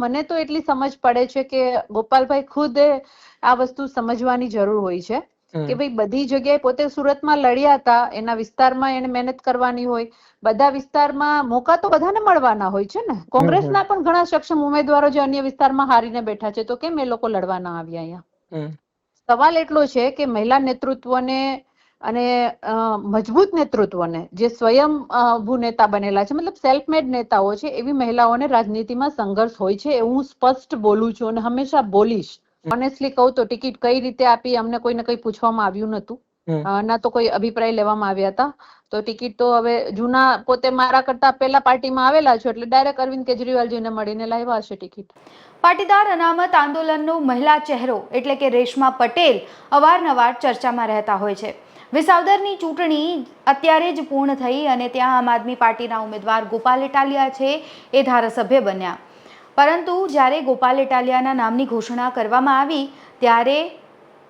મને તો એટલી સમજ પડે છે કે ગોપાલભાઈ ખુદ આ વસ્તુ સમજવાની જરૂર હોય છે કે ભાઈ બધી જગ્યાએ પોતે સુરતમાં લડ્યા હતા એના વિસ્તારમાં એને મહેનત કરવાની હોય બધા વિસ્તારમાં મોકા તો બધાને મળવાના હોય છે ને? કોંગ્રેસના પણ ઘણા સક્ષમ ઉમેદવારો જે અન્ય વિસ્તારમાં હારીને બેઠા છે તો કેમ એ લોકો લડવા ના આવ્યા અહીંયા? સવાલ એટલો છે કે મહિલા નેતૃત્વને અને અ, મજબૂત નેતૃત્વને જે સ્વયં ભૂ નેતા બનેલા છે મતલબ સેલ્ફ મેડ નેતાઓ છે એવી મહિલાઓને રાજનીતિમાં સંઘર્ષ હોય છે એવું હું સ્પષ્ટ બોલું છું અને હંમેશા બોલીશ. ઓનેસ્ટલી કહું તો ટિકિટ કઈ રીતે આપી અમને કોઈને કઈ પૂછવામાં આવ્યું નતું ના તો કોઈ અભિપ્રાય લેવામાં આવ્યા હતા. તો ટિકિટ તો હવે જૂના પોતે મારા કરતા પહેલા પાર્ટીમાં આવેલા છો એટલે ડાયરેક્ટ અરવિંદ કેજરીવાલજીને મળીને લાવ્યા હશે ટિકિટ. પાટીદાર અનામત આંદોલનનો મહિલા ચહેરો એટલે કે રેશમા પટેલ અવારનવાર ચર્ચામાં રહેતા હોય છે. વિસાવદરની ચૂંટણી અત્યારે જ પૂર્ણ થઈ અને ત્યાં આમ આદમી પાર્ટીના ઉમેદવાર ગોપાલ ઇટાલિયા છે એ ધારાસભ્ય બન્યા. પરંતુ જ્યારે ગોપાલ ઇટાલિયાના નામની ઘોષણા કરવામાં આવી, ત્યારે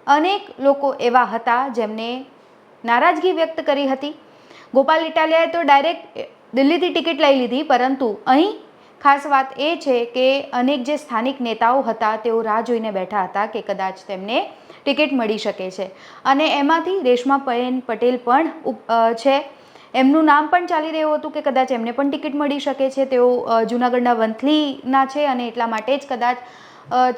અનેક લોકો એવા હતા જેમને નારાજગી વ્યક્ત કરી હતી. ગોપાલ ઇટાલિયાએ તો ડાયરેક્ટ દિલ્હીથી ટિકિટ લઈ લીધી, પરંતુ અહીં ખાસ વાત એ છે કે અનેક જે સ્થાનિક નેતાઓ હતા, તેઓ રાહ જોઈને બેઠા હતા કે કદાચ તેમને ટિકિટ મળી શકે છે. અને એમાંથી રેશમાબેન પટેલ પણ છે. એમનું નામ પણ ચાલી રહ્યું હતું કે કદાચ એમને પણ ટિકિટ મળી શકે છે. તેઓ જૂનાગઢના વંથલીના છે અને એટલા માટે જ કદાચ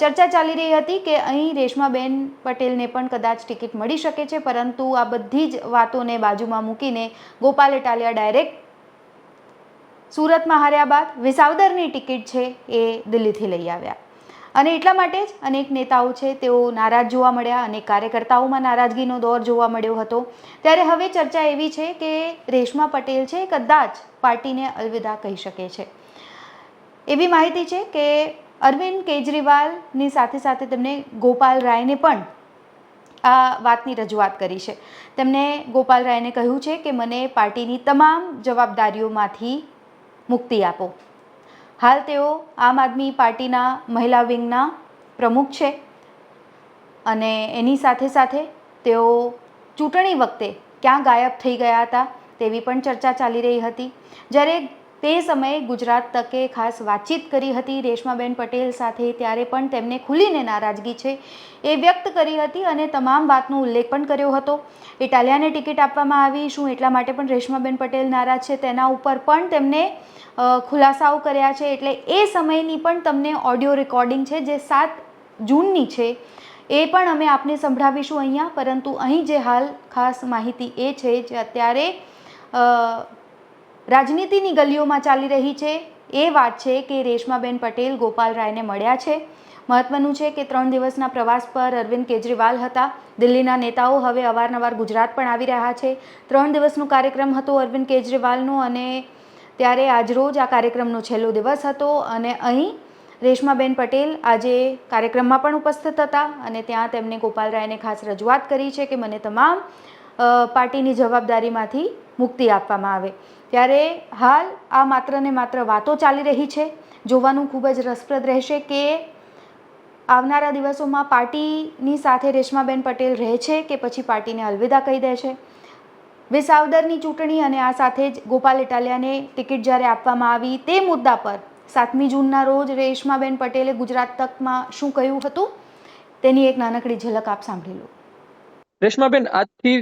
ચર્ચા ચાલી રહી હતી કે અહીં રેશમાબેન પટેલને પણ કદાચ ટિકિટ મળી શકે છે. પરંતુ આ બધી જ વાતોને બાજુમાં મૂકીને ગોપાલ ઇટાલિયા ડાયરેક્ટ સુરતમાં હાર્યા બાદ વિસાવદરની ટિકિટ છે એ દિલ્હીથી લઈ આવ્યા. અને એટલા માટે જ અનેક નેતાઓ છે, તેઓ નારાજ જોવા મળ્યા અનેક કાર્યકર્તાઓમાં નારાજગીનો દોર જોવા મળ્યો હતો. ત્યારે હવે ચર્ચા એવી છે કે રેશમા પટેલ છે કદાચ પાર્ટીને અલવિદા કહી શકે છે. એવી માહિતી છે કે અરવિંદ કેજરીવાલની સાથે સાથે તેમણે ગોપાલ રાયને પણ આ વાતની રજૂઆત કરી છે. તેમણે ગોપાલ રાયને કહ્યું છે કે, મને પાર્ટીની તમામ જવાબદારીઓમાંથી મુક્તિ આપો. હાલ તેઓ આમ આદમી પાર્ટીના મહિલા વિંગના પ્રમુખ છે અને એની સાથે સાથે તેઓ ચૂંટણી વખતે ક્યાં ગાયબ થઈ ગયા હતા તેવી પણ ચર્ચા ચાલી રહી હતી. જ્યારે તે સમયે ગુજરાત તકે ખાસ વાતચીત કરી હતી રેશમાબેન પટેલ સાથે, ત્યારે પણ તેમને ખુલીને નારાજગી છે એ વ્યક્ત કરી હતી અને તમામ વાતનો ઉલ્લેખ પણ કર્યો હતો. ઇટાલિયાને ટિકિટ આપવામાં આવી, શું એટલા માટે પણ રેશમાબેન પટેલ નારાજ છે તેના ઉપર પણ તેમને ખુલાસાઓ કર્યા છે. એટલે એ સમયની પણ તમને ઓડિયો રેકોર્ડિંગ છે, જે સાત જૂનની છે, એ પણ અમે આપને સંભળાવીશું અહીંયા. પરંતુ અહીં જે હાલ ખાસ માહિતી એ છે, જે અત્યારે રાજનીતિની ગલીઓમાં ચાલી રહી છે. એ વાત છે કે રેશમાબેન પટેલ, ગોપાલ રાયને મળ્યા છે. મહત્વનું છે કે ત્રણ દિવસના પ્રવાસ પર અરવિંદ કેજરીવાલ હતા. દિલ્હીના નેતાઓ હવે અવારનવાર ગુજરાત પણ આવી રહ્યા છે. ત્રણ દિવસનો કાર્યક્રમ હતો અરવિંદ કેજરીવાલનો અને ત્યારે આજરોજ આ કાર્યક્રમનો છેલ્લો દિવસ હતો અને અહીં રેશમાબેન પટેલ આજે કાર્યક્રમમાં પણ ઉપસ્થિત હતા અને ત્યાં તેમણે ગોપાલ રાયને ખાસ રજૂઆત કરી છે કે મને તમામ પાર્ટીની જવાબદારીમાંથી મુક્તિ આપવામાં આવે. ત્યારે હાલ આ માત્ર ને માત્ર વાતો ચાલી રહી છે. જોવાનું ખૂબ જ રસપ્રદ રહેશે કે આવનારા દિવસોમાં પાર્ટીની સાથે રેશમાબેન પટેલ રહે છે કે પછી પાર્ટીને અલવિદા કહી દે છે. વિસાવદરની ચૂંટણી અને આ સાથે જ ગોપાલ ઇટાલિયાને ટિકિટ જ્યારે આપવામાં આવી તે મુદ્દા પર સાતમી જૂનના રોજ રેશમાબેન પટેલે ગુજરાત તકમાં શું કહ્યું હતું? તેની એક નાનકડી ઝલક આપ સાંભળી લો. રેશમાબેન, આજથી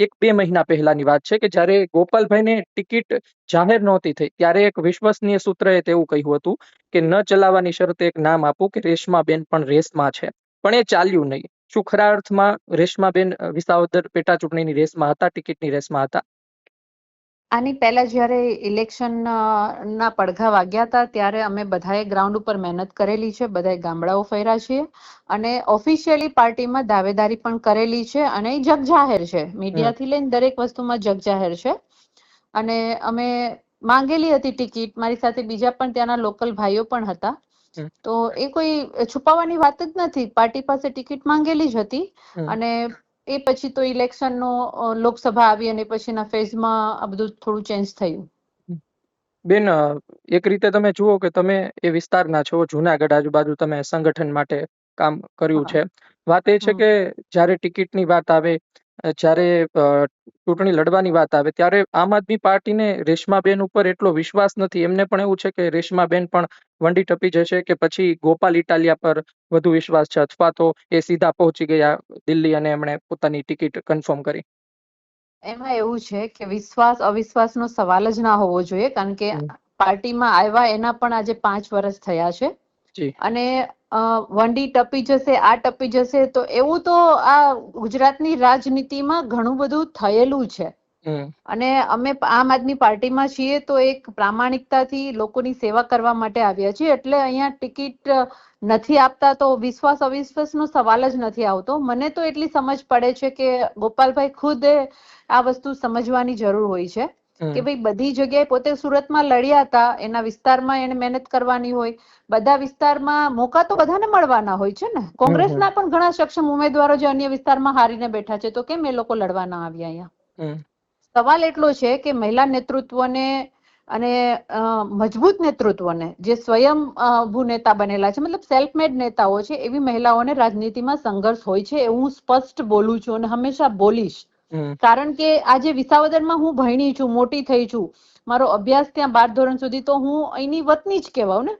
એક બે મહિના પહેલાની વાત છે કે જ્યારે ગોપાલભાઈને ટિકિટ જાહેર નહોતી થઈ, ત્યારે એક વિશ્વસનીય સૂત્રએ તેવું કહ્યું હતું કે ન ચલાવવાની શરતે એક નામ આપું કે રેશમાબેન પણ રેસમાં છે. પણ એ ચાલ્યું નહીં. શું ખરા અર્થમાં રેશમાબેન વિસાવદર પેટા ચૂંટણીની રેસમાં હતા, ટિકિટની રેસમાં હતા. આની પહેલા જ્યારે ઇલેક્શન ના પડઘા વાગ્યા હતા ત્યારે અમે બધાએ ગ્રાઉન્ડ ઉપર મહેનત કરેલી છે બધાએ ગામડાઓ ફેર્યા છીએ અને ઓફિશિયલી પાર્ટીમાં દાવેદારી પણ કરેલી છે અને એ જગજાહેર છે. મીડિયાથી લઈને દરેક વસ્તુમાં જગજાહેર છે. અને અમે માંગેલી હતી ટિકિટ મારી સાથે બીજા પણ ત્યાંના લોકલ ભાઈઓ પણ હતા. તો એ કોઈ છુપાવવાની વાત જ નથી. પાર્ટી પાસે ટિકિટ માંગેલી જ હતી અને એ પછી તો ઇલેક્શનનો લોકસભા આવી અને પછીના ફેઝમાં આ બધું થોડું ચેન્જ થયું. બેન એક રીતે તમે જુઓ કે તમે એ વિસ્તારના છો જુનાગઢ આજુબાજુ તમે સંગઠન માટે કામ કર્યું છે. વાત એ છે કે જ્યારે ટિકિટની વાત આવે જ્યારે ચૂંટણી લડવાની વાત આવે ત્યારે આમ આદમી પાર્ટીને રેશમાબેન ઉપર એટલો વિશ્વાસ નથી. એમને પણ એવું છે કે રેશમાબેન પણ વંડી ટપી જશે કે પછી ગોપાલ ઇટાલિયા પર વધુ વિશ્વાસ છે અથવા તો એ સીધા પહોંચી ગયા દિલ્હી અને એમણે પોતાની ટિકિટ કન્ફર્મ કરી. એમાં એવું છે કે વિશ્વાસ અવિશ્વાસનો સવાલ જ ના હોવો જોઈએ કારણ કે પાર્ટીમાં આવ્યા એના પણ આજે પાંચ વર્ષ થયા છે. અને વંડી ટપી જશે આ ટપી જશે તો એવું તો આ ગુજરાતની રાજનીતિમાં ઘણું બધું થયેલું છે. અને અમે આમ આદમી પાર્ટીમાં છીએ તો એક પ્રામાણિકતાથી લોકોની સેવા કરવા માટે આવ્યા છીએ. એટલે અહીંયા ટિકિટ નથી આપતા તો વિશ્વાસ અવિશ્વાસનો સવાલ જ નથી આવતો. મને તો એટલી સમજ પડે છે કે ગોપાલભાઈ ખુદ આ વસ્તુ સમજવાની જરૂર હોય છે. કે ભાઈ બધી જગ્યાએ પોતે સુરતમાં લડ્યા હતા એના વિસ્તારમાં એને મહેનત કરવાની હોય. બધા વિસ્તારમાં મોકા તો બધાને મળવાના હોય છે ને? કોંગ્રેસના પણ ઘણા સક્ષમ ઉમેદવારો જે અન્ય વિસ્તારમાં હારીને બેઠા છે તો કેમ એ લોકો લડવાના આવ્યા અહીંયા? સવાલ એટલો છે કે મહિલા નેતૃત્વને અને મજબૂત નેતૃત્વને જે સ્વયં ભૂ નેતા બનેલા છે મતલબ સેલ્ફ મેડ નેતાઓ છે એવી મહિલાઓને રાજનીતિમાં સંઘર્ષ હોય છે એવું હું સ્પષ્ટ બોલું છું અને હંમેશા બોલીશ. કારણ કે આજે વિસાવદરમાં હું ભણી છું મોટી થઈ છું. મારો અભ્યાસ ત્યાં બાર ધોરણ સુધી તો હું અહીંની વતની જ કહેવાઉં ને.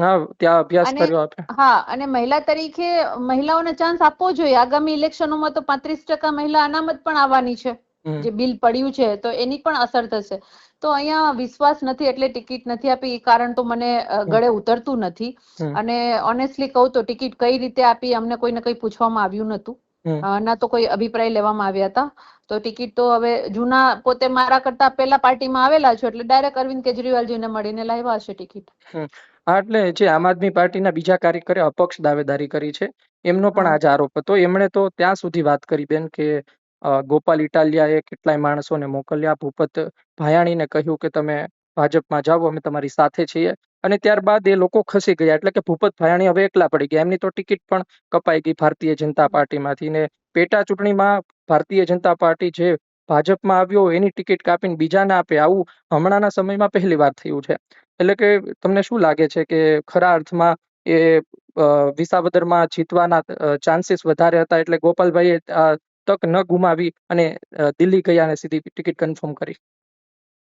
હા ત્યાં અભ્યાસ અને- કર્યો હા અને મહિલા તરીકે મહિલાઓને ચાન્સ આપવો જોઈએ. આગામી ઇલેક્શનોમાં તો પાંત્રીસ ટકા મહિલા અનામત પણ આવવાની છે. જે બિલ પડ્યું છે તો એની પણ અસર થશે. તો અહીંયા વિશ્વાસ નથી એટલે ટિકિટ નથી આપી. એ કારણ તો મને ગળે ઉતરતું નથી. અને ઓનેસ્ટલી કહું તો ટિકિટ કઈ રીતે આપી અમને કોઈને કંઈ પૂછવામાં આવ્યું નતું ના તો કોઈ અભિપ્રાય લેવામાં આવ્યા હતા. તો ટિકિટ તો હવે જૂના પોતે મારા કરતા પહેલા પાર્ટીમાં આવેલા છો એટલે ડાયરેક્ટ અરવિંદ કેજરીવાલજીને મળીને લાવ્યા હશે ટિકિટ. હા એટલે જે આમ આદમી પાર્ટીના બીજા કાર્યકરે અપક્ષ દાવેદારી કરી છે એમનો પણ આજ આરોપ હતો. એમણે તો ત્યાં સુધી વાત કરી બેન કે ગોપાલ ઇટાલિયાએ કેટલાય માણસોને મોકલ્યા. ભૂપત ભાયાણીને કહ્યું કે તમે ભાજપમાં જાઓ, અમે તમારી સાથે છીએ. અને ત્યારબાદ એ લોકો ખસી ગયા, એટલે કે ભૂપત ભાયાણી હવે એકલા પડી ગયા. એમની તો ટિકિટ પણ કપાઈ ગઈ ભારતીય જનતા પાર્ટીમાંથી. ને પેટા ચૂંટણીમાં ભારતીય જનતા પાર્ટી જે ભાજપમાં આવ્યો એની ટિકિટ કાપીને બીજાને આપે આવું હમણાંના સમયમાં પહેલી વાર થયું છે. એટલે કે તમને શું લાગે છે કે ખરા અર્થમાં એ વિસાવદરમાં જીતવાના ચાન્સીસ વધારે હતા એટલે ગોપાલભાઈએ તક ન ગુમાવી અને દિલ્હી ગયા અને સીધી ટિકિટ કન્ફર્મ કરી?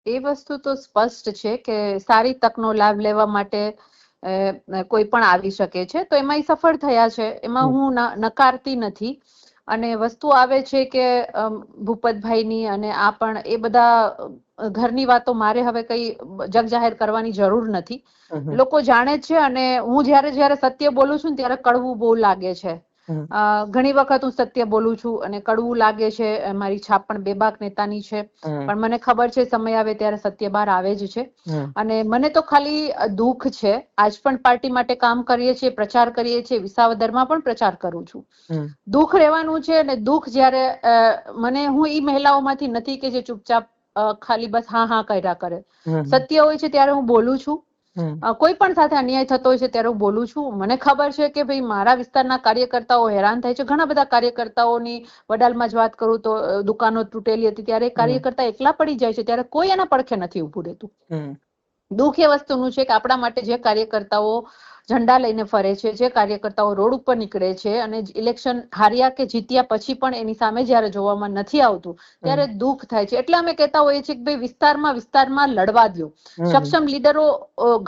એ વસ્તુ તો સ્પષ્ટ છે કે સારી તકનો લાભ લેવા માટે કોઈ પણ આવી શકે છે. તો એમાં સફળ થયા છે. એમાં હું નકારતી નથી. અને વસ્તુ આવે છે કે ભૂપતભાઈની અને આ પણ એ બધા ઘરની વાતો મારે હવે કઈ જગ જાહેર કરવાની જરૂર નથી. લોકો જાણે છે અને હું જ્યારે જ્યારે સત્ય બોલું છું ત્યારે કડવું બહુ લાગે છે. ઘણી વખત હું સત્ય બોલું છું અને કડવું લાગે છે મારી છાપ પણ બેબાક નેતાની છે. પણ મને ખબર છે સમય આવે ત્યારે સત્ય બહાર આવે જ છે. અને મને તો ખાલી દુઃખ છે. આજ પણ પાર્ટી માટે કામ કરીએ છીએ પ્રચાર કરીએ છીએ વિસાવદરમાં પણ પ્રચાર કરું છું. દુઃખ રહેવાનું છે અને દુઃખ જ્યારે મને હું ઈ મહિલાઓમાંથી નથી કે જે ચૂપચાપ ખાલી બસ હા હા કર્યા કરે. સત્ય હોય છે ત્યારે હું બોલું છું. કોઈ પણ સાથે અન્યાય થતો હોય છે ત્યારે હું બોલું છું. મને ખબર છે કે ભાઈ મારા વિસ્તારના કાર્યકર્તાઓ હેરાન થાય છે. ઘણા બધા કાર્યકર્તાઓની વડાલમાં જ વાત કરું તો દુકાનો તૂટેલી હતી ત્યારે કાર્યકર્તા એકલા પડી જાય છે ત્યારે કોઈ એના પડખે નથી ઊભું રહેતું. દુઃખ એ વસ્તુનું છે કે આપણા માટે જે કાર્યકર્તાઓ ઝંડા લઈને ફરે છે જે કાર્યકર્તાઓ રોડ ઉપર નીકળે છે અને ઇલેક્શન હાર્યા કે જીત્યા પછી પણ એની સામે જ્યારે જોવામાં નથી આવતું ત્યારે દુઃખ થાય છે. એટલે અમે કહેતા હોઈએ છીએ કે ભાઈ વિસ્તારમાં વિસ્તારમાં લડવા દો સક્ષમ લીડરો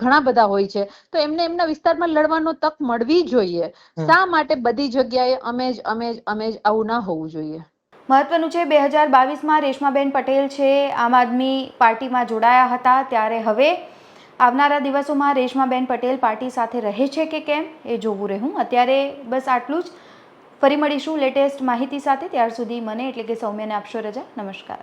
ઘણા બધા હોય છે. તો એમને એમના વિસ્તારમાં લડવાનો તક મળવી જોઈએ. શા માટે બધી જગ્યાએ અમે જ અમે જ અમે જ આવું ના હોવું જોઈએ? મહત્વનું છે બે હજાર બાવીસમાં રેશમાબેન પટેલ છે આમ આદમી પાર્ટીમાં જોડાયા હતા ત્યારે હવે આવનારા દિવસોમાં રેશમાબેન પટેલ પાર્ટી સાથે રહે છે કે કેમ એ જોવું રહ્યું અત્યારે બસ આટલું જ. ફરી મળીશું લેટેસ્ટ માહિતી સાથે. ત્યાર સુધી મને એટલે કે સૌમ્યને આપશો રજા. નમસ્કાર.